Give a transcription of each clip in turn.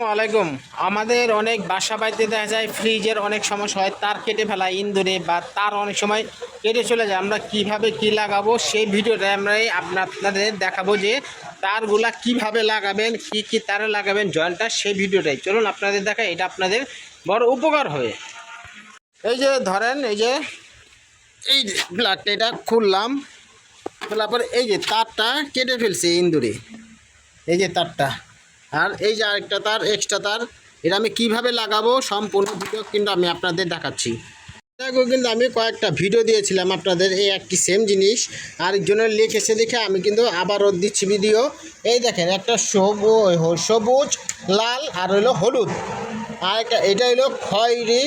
আলাইকুম। আমাদের অনেক বাসা বাড়িতে দেখা যায় ফ্রিজের অনেক সমস্যা হয়, তার কেটে ফেলা ইন্দুরে বা তার অনেক সময় কেটে চলে যায়। আমরা কীভাবে কি লাগাবো সেই ভিডিওটা আমরা আপনাদের দেখাবো যে তারগুলা কীভাবে লাগাবেন, কি কি তারে লাগাবেন জয়েন্টটা সেই ভিডিওটাই। চলুন আপনাদের দেখা এটা আপনাদের বড় উপকার হবে। এই যে ধরেন, এই যে এই প্লাগটা এটা খুললাম, খোলার পরে এই যে তারটা কেটে ফেলছে ইন্দুরে। এই যে তারটা। আর এই যে আরেকটা তার এক্সট্রা তার, এটা আমি কীভাবে লাগাবো সম্পূর্ণ ভিডিও কিন্তু আমি আপনাদের দেখাচ্ছি। দেখো কিন্তু আমি কয়েকটা ভিডিও দিয়েছিলাম আপনাদের, এই একটি সেম জিনিস। আরেকজনের লিখেছে দেখে আমি কিন্তু আবারও দিচ্ছি ভিডিও এই দেখেন, একটা সবুজ সবুজ, লাল, আর হলো হলুদ। আর একটা, এটা হলো খয়েরি,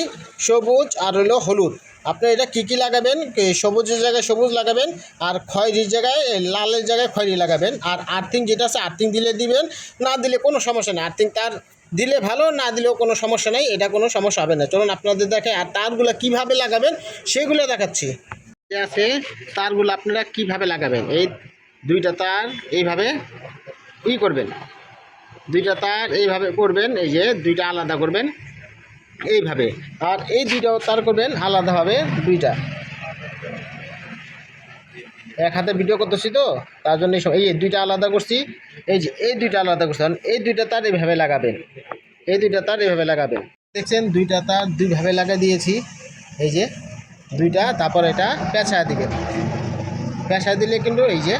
সবুজ, আর হলো হলুদ। আপনি এটা কী কী লাগাবেন? সবুজের জায়গায় সবুজ লাগাবেন আর খয়েরির জায়গায় লালের জায়গায় খয়েরি লাগাবেন। আর আর্থিং যেটা আছে, আর্থিং দিলে দিবেন, না দিলে কোনো সমস্যা নেই। আর্থিং তার দিলে ভালো, না দিলেও কোনো সমস্যা নেই, এটা কোনো সমস্যা হবে না। চলুন আপনাদের দেখে, আর তারগুলো কীভাবে লাগাবেন সেগুলো দেখাচ্ছি। আছে, তারগুলো আপনারা কীভাবে লাগাবেন? এই দুইটা তার এইভাবে ই করবেন। দুইটা তার এইভাবে করবেন, এই যে দুইটা আলাদা করবেন। এইভাবে। আর এই দুইটাও তার করবেন আলাদাভাবে দুইটা। এক হাতে ভিডিও করতেছি তো, তার জন্য এই দুইটা আলাদা করছি। এই যে, এই দুইটা আলাদা করছি। এই দুইটা তার এইভাবে লাগাবেন। এই দুইটা তার এইভাবে লাগাবেন। দেখছেন, দুইটা তার দুইভাবে লাগা দিয়েছি। এই যে, দুইটা, তারপর এটা পেঁচা দিবেন পেঁচা দিলে কিন্তু এই যে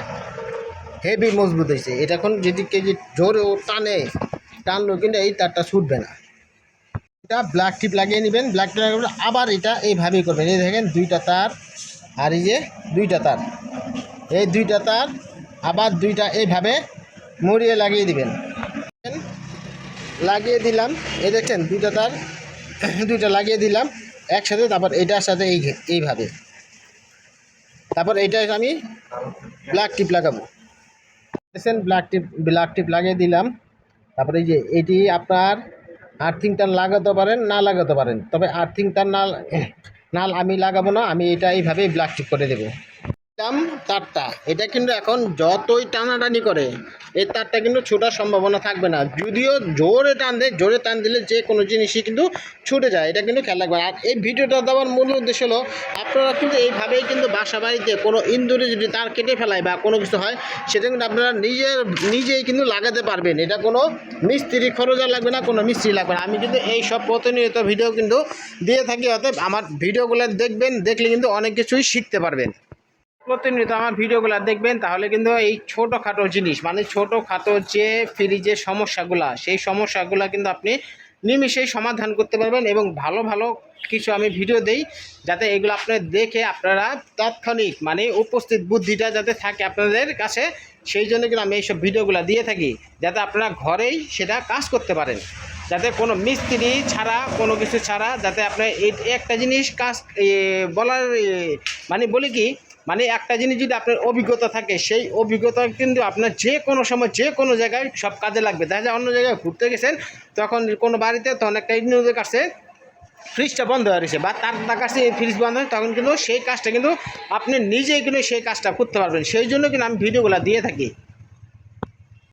হেভি মজবুত হয়েছে। এটা এখন যদি কেজি জোরে ও টানে, টানলেও কিন্তু এই তারটা ছুটবে না। এটা ব্ল্যাক টিপ লাগিয়ে নেবেন। ব্ল্যাক টিপ লাগিয়ে আবার এটা এইভাবেই করবেন। এই দেখেন, দুইটা তার আর এই যে দুইটা তার। এই দুইটা তার আবার দুইটা এইভাবে মুড়িয়ে লাগিয়ে দিবেন। লাগিয়ে দিলাম। এই দেখছেন, দুইটা তার, দুইটা লাগিয়ে দিলাম একসাথে। তারপর এটার সাথে এই এইভাবে। তারপর এইটা আমি ব্ল্যাক টিপ লাগাবো। দেখছেন ব্ল্যাক টিপ ব্ল্যাক টিপ লাগিয়ে দিলাম। তারপরে এই যে এটি আপনার আর্থিং টান লাগাতে পারেন, না লাগাতে পারেন। তবে আর্থিং টান না নাল আমি লাগাবো না, আমি এটা এইভাবেই ব্লাস্টিক করে দেবো। দিলাম তারটা। এটা কিন্তু এখন যতই টানাটানি করে, এই তারটা কিন্তু ছোটার সম্ভাবনা থাকবে না। যদিও জোরে টান দেয়, জোরে টান দিলে যে কোনো জিনিসই কিন্তু ছুটে যায়, এটা কিন্তু খেয়াল রাখবেন। আর এই ভিডিওটা দেওয়ার মূল উদ্দেশ্য হলো, আপনারা কিন্তু এইভাবেই কিন্তু বাসা বাড়িতে কোনো ইন্দুরে যদি তার কেটে ফেলায় বা কোনো কিছু হয়, সেটা কিন্তু আপনারা নিজের, নিজেই কিন্তু লাগাতে পারবেন। এটা কোনো মিস্ত্রি খরচা লাগবে না, কোনো মিস্ত্রি লাগবে না। আমি কিন্তু এই সব প্রতিনিয়ত ভিডিও কিন্তু দিয়ে থাকি, অতএব আমার ভিডিওগুলো দেখবেন, দেখলে কিন্তু অনেক কিছুই শিখতে পারবেন। প্রতিনিয়ত আমার ভিডিওগুলো দেখবেন, তাহলে কিন্তু এই ছোটোখাটো জিনিস মানে ছোটোখাটো যে ফ্রিজের সমস্যাগুলা, সেই সমস্যাগুলা কিন্তু আপনি নিমিশেই সমাধান করতে পারবেন এবং ভালো ভালো কিছু আমি ভিডিও দেই, যাতে এগুলো আপনার দেখে আপনারা তাৎক্ষণিক মানে উপস্থিত বুদ্ধিটা যাতে থাকে আপনাদের কাছে, সেই জন্য কিন্তু আমি এইসব ভিডিওগুলো দিয়ে থাকি, যাতে আপনারা ঘরেই সেটা কাজ করতে পারেন। যাতে কোনো মিস্ত্রি ছাড়া, কোনো কিছু ছাড়া, যাতে আপনার একটা জিনিস কাজ বলার মানে বলি কি মানে একটা জিনিস যদি আপনার অভিজ্ঞতা থাকে, সেই অভিজ্ঞতা কিন্তু আপনার যে কোনো সময় যে কোনো জায়গায় সব কাজে লাগবে। দেখা যায় অন্য জায়গায় ঘুরতে গেছেন, তখন কোনো বাড়িতে তখন একটা ইন্ডিয়াদের কাছে ফ্রিজটা বন্ধ হয়ে রয়েছে বা তার তার কাছে ফ্রিজ বন্ধ হয় তখন কিন্তু সেই কাজটা কিন্তু আপনি নিজেই কিন্তু সেই কাজটা করতে পারবেন। সেই জন্য কিন্তু আমি ভিডিওগুলো দিয়ে থাকি।